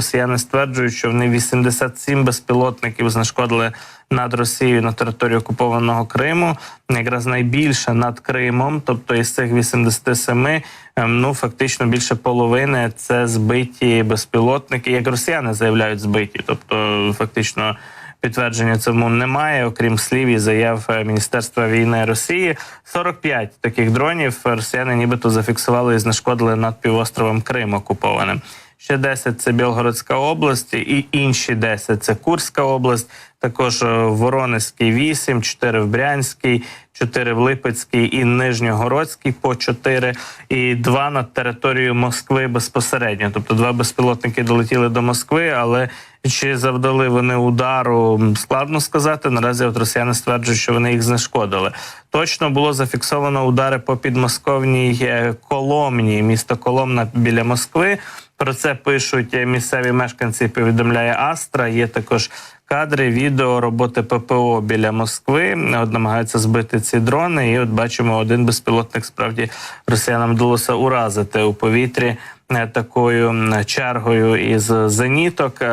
росіяни стверджують, що вони 87 безпілотників знешкодили над Росією на території окупованого Криму. Якраз найбільше над Кримом, тобто із цих 87, ем, ну фактично більше половини це збиті безпілотники, як росіяни заявляють, збиті, тобто фактично. Підтвердження цьому немає, окрім слів і заяв е, Міністерства війни Росії. 45 таких дронів росіяни нібито зафіксували і знешкодили над півостровом Крим окупованим. Ще 10 – це Білгородська область, і інші 10 – це Курська область. Також е, Воронезький 8, 4 в Брянській, 4 в Липецькій і Нижньогородській по 4, і 2 над територією Москви безпосередньо. Тобто два безпілотники долетіли до Москви, але чи завдали вони удару, складно сказати. Наразі от росіяни стверджують, що вони їх знешкодили. Точно було зафіксовано удари по підмосковній е, Коломні, місто Коломна біля Москви. Про це пишуть місцеві мешканці. Повідомляє Астра. Є також кадри, відео роботи ППО біля Москви. От намагаються збити ці дрони. І от бачимо, один безпілотник справді росіянам вдалося уразити у повітрі е, такою чергою із зеніток.